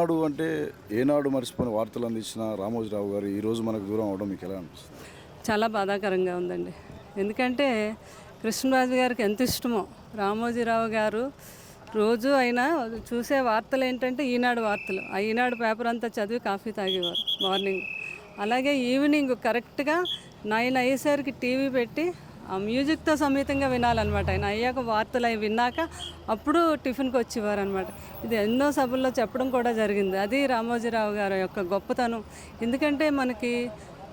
నాడు అంటే ఏనాడు మర్చిపోయిన వార్తలు అందించిన రామోజీరావు గారు ఈరోజు మనకు దూరం అవడం మీకు ఎలా అనిపిస్తుంది? చాలా బాధాకరంగా ఉందండి. ఎందుకంటే కృష్ణరాజు గారికి ఎంత ఇష్టమో రామోజీరావు గారు రోజు అయినా చూసే వార్తలు ఏంటంటే ఈనాడు వార్తలు. ఆ ఈనాడు పేపర్ అంతా చదివి కాఫీ తాగేవారు మార్నింగ్. అలాగే ఈవినింగ్ కరెక్ట్గా నైన్ అయ్యేసరికి టీవీ పెట్టి మ్యూజిక్తో సమేతంగా వినాలన్నమాట. ఆయన అయ్యాక వార్తలు అవి విన్నాక అప్పుడు టిఫిన్కి వచ్చేవారు అనమాట ఇది ఎన్నో సభల్లో చెప్పడం కూడా జరిగింది. అది రామోజీరావు గారి యొక్క గొప్పతనం. ఎందుకంటే మనకి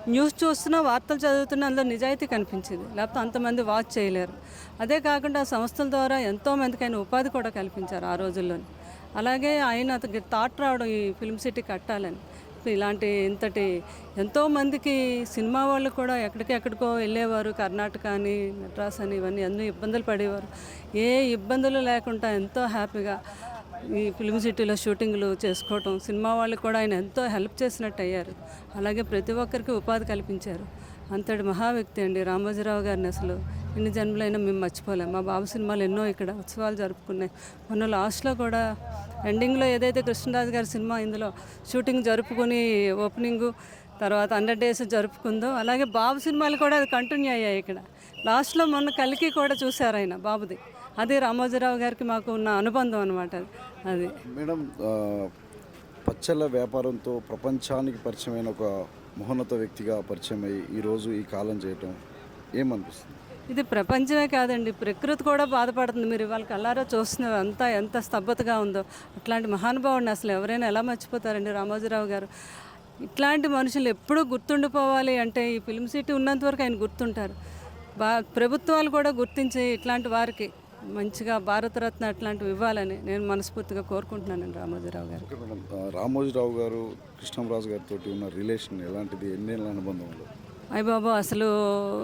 న్యూస్ చూస్తున్నా వార్తలు చదువుతున్నా అందులో నిజాయితీ కనిపించింది. లేకపోతే అంతమంది వాచ్ చేయలేరు. అదే కాకుండా ఆ సంస్థల ద్వారా ఎంతోమందికి ఆయన ఉపాధి కూడా కల్పించారు ఆ రోజుల్లోని. అలాగే ఆయన అతనికి థాట్ రావడం ఈ ఫిల్మ్ సిటీ కట్టాలని. ఇలాంటి ఇంతటి ఎంతోమందికి సినిమా వాళ్ళు కూడా ఎక్కడికెక్కడికో వెళ్ళేవారు. కర్ణాటక అని మెడ్రాస్ అని ఇవన్నీ ఎన్నో ఇబ్బందులు పడేవారు. ఏ ఇబ్బందులు లేకుండా ఎంతో హ్యాపీగా ఈ ఫిల్మ్ సిటీలో షూటింగ్లు చేసుకోవటం సినిమా వాళ్ళకి కూడా ఆయన ఎంతో హెల్ప్ చేసినట్టు అయ్యారు అలాగే ప్రతి ఒక్కరికి ఉపాధి కల్పించారు. అంతటి మహా వ్యక్తి అండి రామోజీరావు గారిని అసలు. ఎన్ని జన్మలైనా మేము మర్చిపోలేం. మా బాబు సినిమాలు ఎన్నో ఇక్కడ ఉత్సవాలు జరుపుకున్నాయి. మొన్న లాస్ట్లో కూడా ఎండింగ్లో ఏదైతే కృష్ణరాజు గారి సినిమా ఇందులో షూటింగ్ జరుపుకుని ఓపెనింగ్ తర్వాత హండ్రెడ్ డేస్ జరుపుకుందో అలాగే బాబు సినిమాలు కూడా అది కంటిన్యూ అయ్యాయి ఇక్కడ. లాస్ట్లో మొన్న కలికి కూడా చూశారు ఆయన బాబుది. అది రామోజీరావు గారికి మాకు ఉన్న అనుబంధం అనమాట అది. మేడం పచ్చళ్ళ వ్యాపారంతో ప్రపంచానికి పరిచయమైన ఒక మహోన్నత వ్యక్తిగా పరిచయం అయ్యి ఈరోజు ఈ కాలం చేయటం ఏమనిపిస్తుంది? ఇది ప్రపంచమే కాదండి. ప్రకృతి కూడా బాధపడుతుంది. మీరు ఇవాళ కల్లారా చూస్తున్నారు అంతా ఎంత స్తబ్దతగా ఉందో. అట్లాంటి మహానుభావుడిని అసలు ఎవరైనా ఎలా మర్చిపోతారండి రామోజీరావు గారు? ఇట్లాంటి మనుషులు ఎప్పుడూ గుర్తుండిపోవాలి అంటే ఈ ఫిల్మ్ సిటీ ఉన్నంత వరకు ఆయన గుర్తుంటారు. బా ప్రభుత్వాలు కూడా గుర్తించి ఇట్లాంటి వారికి మంచిగా భారతరత్న అట్లాంటివి ఇవ్వాలని నేను మనస్ఫూర్తిగా కోరుకుంటున్నానండి రామోజీరావు గారు. Okay madam. ఆ, రామోజీరావు గారు కృష్ణంరాజు గారితో ఉన్న రిలేషన్ ఎలాంటిది? ఎన్నేళ్ళ అనుబంధం ఉండదు అయ్య బాబు అసలు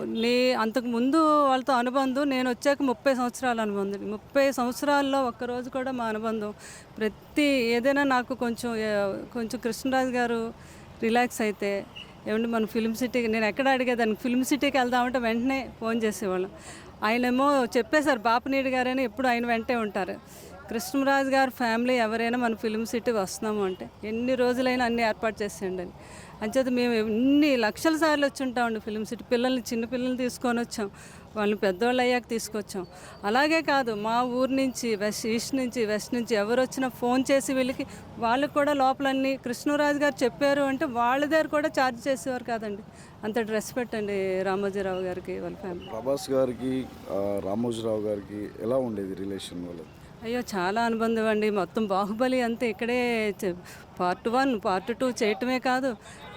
నే అంతకు ముందు వాళ్ళతో అనుబంధం నేను వచ్చాక ముప్పై సంవత్సరాల అనుబంధం. ముప్పై సంవత్సరాల్లో ఒక్కరోజు కూడా మా అనుబంధం. ప్రతి ఏదైనా నాకు కొంచెం కొంచెం కృష్ణరాజు గారు రిలాక్స్ అయితే ఏమంటే మన ఫిల్మ్ సిటీకి నేను ఎక్కడ అడిగేదాన్ని? ఫిల్మ్ సిటీకి వెళ్దామంటే వెంటనే ఫోన్ చేసేవాళ్ళం. ఆయనేమో చెప్పేశారు బాపనీడి గారని ఎప్పుడు ఆయన వెంటే ఉంటారు. కృష్ణరాజు గారి ఫ్యామిలీ ఎవరైనా మన ఫిల్మ్ సిటీ వస్తున్నాము అంటే ఎన్ని రోజులైనా అన్ని ఏర్పాటు చేసేయండి అని. అంచేత మేము ఎన్ని లక్షల సార్లు వచ్చి ఉంటామండి ఫిల్మ్ సిటీ. పిల్లల్ని చిన్న పిల్లల్ని తీసుకొని వచ్చాం. వాళ్ళని పెద్దవాళ్ళు అయ్యాక తీసుకొచ్చాం. అలాగే కాదు మా ఊరు నుంచి వెస్ట్ ఈస్ట్ నుంచి వెస్ట్ నుంచి ఎవరు వచ్చినా ఫోన్ చేసి వీళ్ళకి వాళ్ళకి కూడా లోపలన్నీ కృష్ణరాజు గారు చెప్పారు అంటే వాళ్ళ దగ్గర కూడా ఛార్జ్ చేసేవారు కాదండి. అంత రెస్పెక్ట్ అండి రామోజీరావు గారికి వాళ్ళ ఫ్యామిలీ. ప్రభాస్ గారికి రామోజీరావు గారికి ఎలా ఉండేది రిలేషన్ వాళ్ళది? అయ్యో చాలా అనుబంధం అండి. మొత్తం బాహుబలి అంతా ఇక్కడే పార్ట్ వన్ పార్ట్ టూ చేయటమే కాదు.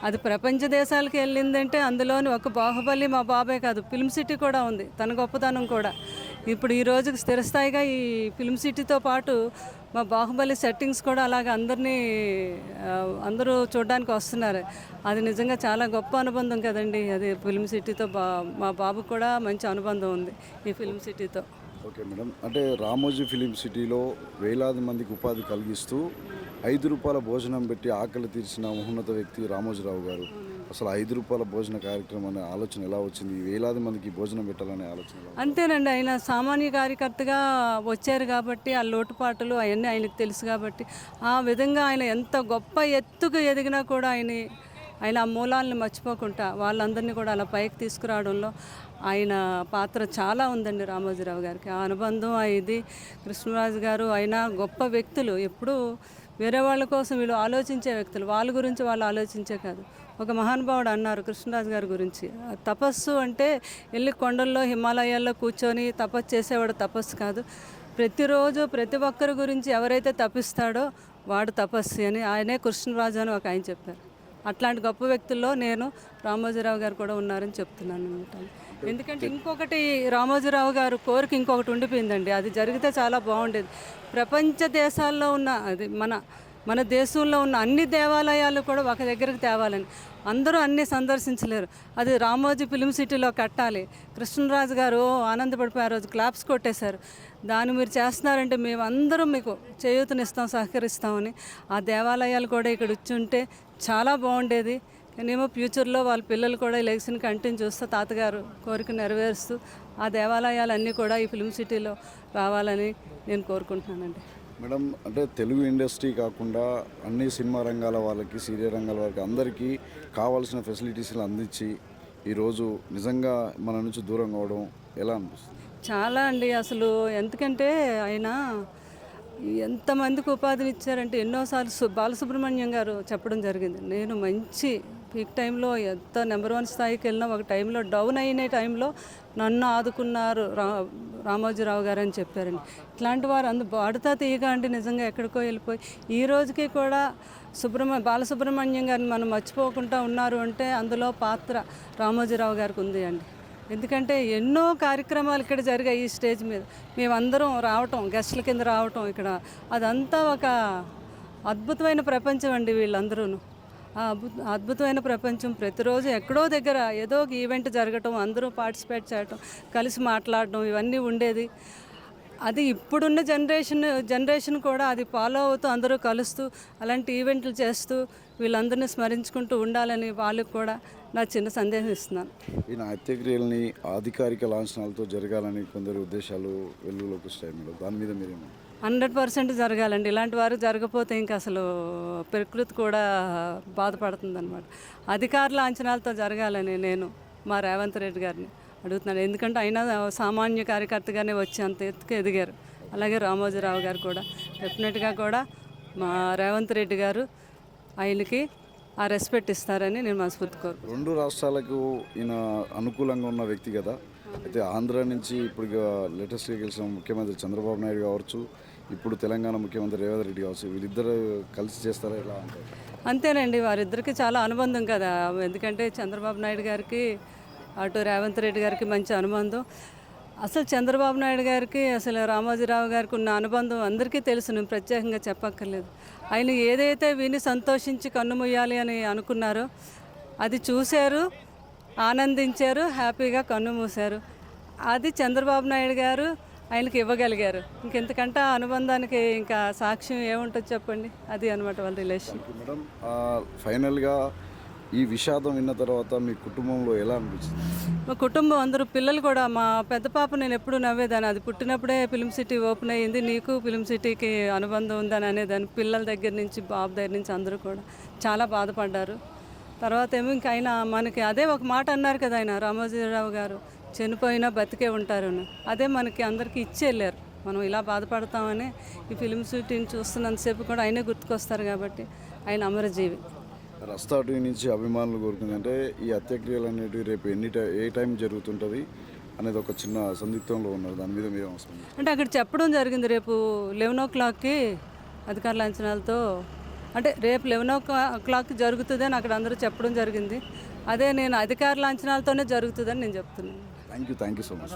అది ప్రపంచ దేశాలకు వెళ్ళిందంటే అందులోని ఒక బాహుబలి మా బాబాయ్ కాదు. ఫిల్మ్ సిటీ కూడా ఉంది. తన గొప్పతనం కూడా. ఇప్పుడు ఈ రోజుకి స్థిరస్థాయిగా ఈ ఫిల్మ్ సిటీతో పాటు మా బాహుబలి సెట్టింగ్స్ కూడా అలాగ అందరినీ అందరూ చూడడానికి వస్తున్నారు. అది నిజంగా చాలా గొప్ప అనుబంధం కదండి. అది ఫిల్మ్ సిటీతో బా మా బాబు కూడా మంచి అనుబంధం ఉంది ఈ ఫిల్మ్ సిటీతో. Okay madam. అంటే రామోజీ ఫిలిం సిటీలో వేలాది మందికి ఉపాధి కలిగిస్తూ ఐదు రూపాయల భోజనం పెట్టి ఆకలి తీర్చిన మహోన్నత వ్యక్తి రామోజీరావు గారు. అసలు ఐదు రూపాయల భోజన కార్యక్రమం అనే ఆలోచన ఎలా వచ్చింది? వేలాది మందికి భోజనం పెట్టాలనే ఆలోచన అంతేనండి. ఆయన సామాన్య కార్యకర్తగా వచ్చారు కాబట్టి ఆ లోటుపాట్లు అవన్నీ ఆయనకు తెలుసు కాబట్టి ఆ విధంగా ఆయన ఎంత గొప్ప ఎత్తుకు ఎదిగినా కూడా ఆయన ఆయన ఆ మూలాలను మర్చిపోకుండా వాళ్ళందరినీ కూడా అలా పైకి తీసుకురావడంలో ఆయన పాత్ర చాలా ఉందండి రామోజీరావు గారికి. ఆ అనుబంధం ఇది కృష్ణరాజు గారు ఆయన గొప్ప వ్యక్తులు. ఎప్పుడూ వేరే వాళ్ళ కోసం వీళ్ళు ఆలోచించే వ్యక్తులు. వాళ్ళ గురించి వాళ్ళు ఆలోచించే కాదు. ఒక మహానుభావుడు అన్నారు కృష్ణరాజు గారి గురించి. తపస్సు అంటే వెళ్ళి కొండల్లో హిమాలయాల్లో కూర్చొని తపస్సు చేసేవాడు తపస్సు కాదు. ప్రతిరోజు ప్రతి ఒక్కరి గురించి ఎవరైతే తపిస్తాడో వాడు తపస్సు అని ఆయనే కృష్ణరాజు అని ఒక ఆయన చెప్పారు. అట్లాంటి గొప్ప వ్యక్తుల్లో నేను రామోజీరావు గారు కూడా ఉన్నారని చెప్తున్నాను అనమాట ఎందుకంటే ఇంకొకటి రామోజీరావు గారు కోరిక ఇంకొకటి ఉండిపోయిందండి. అది జరిగితే చాలా బాగుండేది. ప్రపంచ దేశాల్లో ఉన్న అది మన మన దేశంలో ఉన్న అన్ని దేవాలయాలు కూడా ఒక దగ్గరికి తేవాలని. అందరూ అన్నీ సందర్శించలేరు. అది రామోజీ ఫిలిం సిటీలో కట్టాలి. కృష్ణరాజు గారు ఓ ఆనందపడిపోయి ఆ రోజు క్లాప్స్ కొట్టేశారు. దాన్ని మీరు చేస్తున్నారంటే మేము అందరం మీకు చేయూతనిస్తాం సహకరిస్తామని. ఆ దేవాలయాలు కూడా ఇక్కడ ఉంటే చాలా బాగుండేది. నేనేమో ఫ్యూచర్లో వాళ్ళ పిల్లలు కూడా ఎలక్షన్ కంటిన్యూ చూస్తూ తాతగారు కోరిక నెరవేరుస్తూ ఆ దేవాలయాలన్నీ కూడా ఈ ఫిల్మ్ సిటీలో రావాలని నేను కోరుకుంటున్నానండి. మేడం అంటే తెలుగు ఇండస్ట్రీ కాకుండా అన్ని సినిమా రంగాల వాళ్ళకి సీరియల్ రంగాల వాళ్ళకి అందరికీ కావాల్సిన ఫెసిలిటీస్లు అందించి ఈరోజు నిజంగా మన నుంచి దూరం కావడం ఎలా అనిపిస్తుంది? చాలా అండి. అసలు ఎందుకంటే ఆయన ఎంతమందికి ఉపాధిని ఇచ్చారంటే ఎన్నోసార్లు సు బాలసుబ్రహ్మణ్యం గారు చెప్పడం జరిగింది. నేను మంచి పీక్ టైంలో ఎంత నెంబర్ వన్ స్థాయికి వెళ్ళినా ఒక టైంలో డౌన్ అయిన టైంలో నన్ను ఆదుకున్నారు రా రామోజీరావు గారు అని చెప్పారండి. ఇట్లాంటి వారు అందు వాడుతా తీయగా అండి నిజంగా ఎక్కడికో వెళ్ళిపోయి. ఈ రోజుకి కూడా సుబ్రహ్మ బాలసుబ్రహ్మణ్యం గారిని మనం మర్చిపోకుండా ఉన్నారు అంటే అందులో పాత్ర రామోజీరావు గారికి ఉంది అండి. ఎందుకంటే ఎన్నో కార్యక్రమాలు ఇక్కడ జరిగాయి ఈ స్టేజ్ మీద. మేమందరం రావటం గెస్టుల కింద రావటం ఇక్కడ. అదంతా ఒక అద్భుతమైన ప్రపంచం అండి వీళ్ళందరూ అద్భుతమైన ప్రపంచం. ప్రతిరోజు ఎక్కడో దగ్గర ఏదో ఒక ఈవెంట్ జరగటం అందరూ పార్టిసిపేట్ చేయటం కలిసి మాట్లాడటం ఇవన్నీ ఉండేది. అది ఇప్పుడున్న జనరేషన్ జనరేషన్ కూడా అది ఫాలో అవుతూ అందరూ కలుస్తూ అలాంటి ఈవెంట్లు చేస్తూ వీళ్ళందరినీ స్మరించుకుంటూ ఉండాలని వాళ్ళకు కూడా నా చిన్న సందేశం ఇస్తున్నాను. ఈ నాట్యక్రియల్ని అధికారిక లాంఛనాలతో జరగాలని కొందరు ఉద్దేశాలు వెలుగులోకి వస్తాయి మేడం. దాని మీద మీరేమో హండ్రెడ్ పర్సెంట్ జరగాలండి. ఇలాంటి వారు జరగపోతే ఇంకా అసలు ప్రకృతి కూడా బాధపడుతుంది అనమాట అధికారుల అంచనాలతో జరగాలని నేను మా రేవంత్ రెడ్డి గారిని అడుగుతున్నాను. ఎందుకంటే అయినా సామాన్య కార్యకర్తగానే వచ్చి అంత ఎత్తుకు ఎదిగారు. అలాగే రామోజీరావు గారు కూడా. డెఫినెట్గా కూడా మా రేవంత్ రెడ్డి గారు ఆయనకి ఆ రెస్పెక్ట్ ఇస్తారని నేను మనస్ఫూర్తి కోరు రెండు రాష్ట్రాలకు ఈయన అనుకూలంగా ఉన్న వ్యక్తి కదా. అయితే ఆంధ్ర నుంచి ఇప్పుడు లేటెస్ట్గా గెలిచిన ముఖ్యమంత్రి చంద్రబాబు నాయుడు కావచ్చు ఇప్పుడు తెలంగాణ ముఖ్యమంత్రి రేవంత్ రెడ్డి కావచ్చు వీళ్ళిద్దరు కలిసి చేస్తారా ఇలా అంతేనండి వారిద్దరికి చాలా అనుబంధం కదా. ఎందుకంటే చంద్రబాబు నాయుడు గారికి అటు రేవంత్ రెడ్డి గారికి మంచి అనుబంధం. అసలు చంద్రబాబు నాయుడు గారికి అసలు రామోజీరావు గారికి ఉన్న అనుబంధం అందరికీ తెలుసు నేను ప్రత్యేకంగా చెప్పక్కర్లేదు. ఆయన ఏదైతే విని సంతోషించి కన్నుమూయాలి అని అనుకున్నారో అది చూశారు ఆనందించారు హ్యాపీగా కన్ను మూశారు. అది చంద్రబాబు నాయుడు గారు ఆయనకి ఇవ్వగలిగారు. ఇంకెంతకంటే అనుబంధానికి ఇంకా సాక్ష్యం ఏముంటుంది చెప్పండి? అది అనమాట వాళ్ళ రిలేషన్. మేడం. ఫైనల్గా ఈ విషాదం విన్న తర్వాత మీ కుటుంబంలో ఎలా అనిపించింది? మా కుటుంబం అందరూ పిల్లలు కూడా మా పెద్ద పాప నేను ఎప్పుడు నవ్వేదాన్ని. అది పుట్టినప్పుడే ఫిలిం సిటీ ఓపెన్ అయ్యింది. నీకు ఫిలిం సిటీకి అనుబంధం ఉందని అనేదాన్ని. పిల్లల దగ్గర నుంచి బాబు దగ్గర నుంచి అందరూ కూడా చాలా బాధపడ్డారు. తర్వాత ఏమో ఇంక ఆయన మనకి అదే ఒక మాట అన్నారు కదా ఆయన రామోజీరావు గారు. చనిపోయినా బతికే ఉంటారు. అని. అదే మనకి అందరికీ ఇచ్చి వెళ్ళారు మనం ఇలా బాధపడతామని ఈ ఫిలిం సిటీని చూస్తున్నంతసేపు కూడా ఆయనే గుర్తుకొస్తారు కాబట్టి ఆయన అమరజీవి. రస్తా నుంచి అభిమానులు కోరుకుంది అంటే ఈ హత్యక్రియలు అనేటివి రేపు ఎన్ని టై ఏ టైం జరుగుతుంటుంది అనేది ఒక చిన్న సందిగ్ధంలో ఉన్నారు. దాని మీద మీరు అవసరం అంటే అక్కడ చెప్పడం జరిగింది రేపు లెవెన్ ఓ క్లాక్కి అధికారుల అంచనాలతో. అంటే రేపు లెవెన్ ఓ క్లాక్ జరుగుతుంది అని అక్కడ అందరూ చెప్పడం జరిగింది. అదే నేను అధికారుల అంచనాలతోనే జరుగుతుందని నేను చెప్తున్నాను. Thank you thank you so much.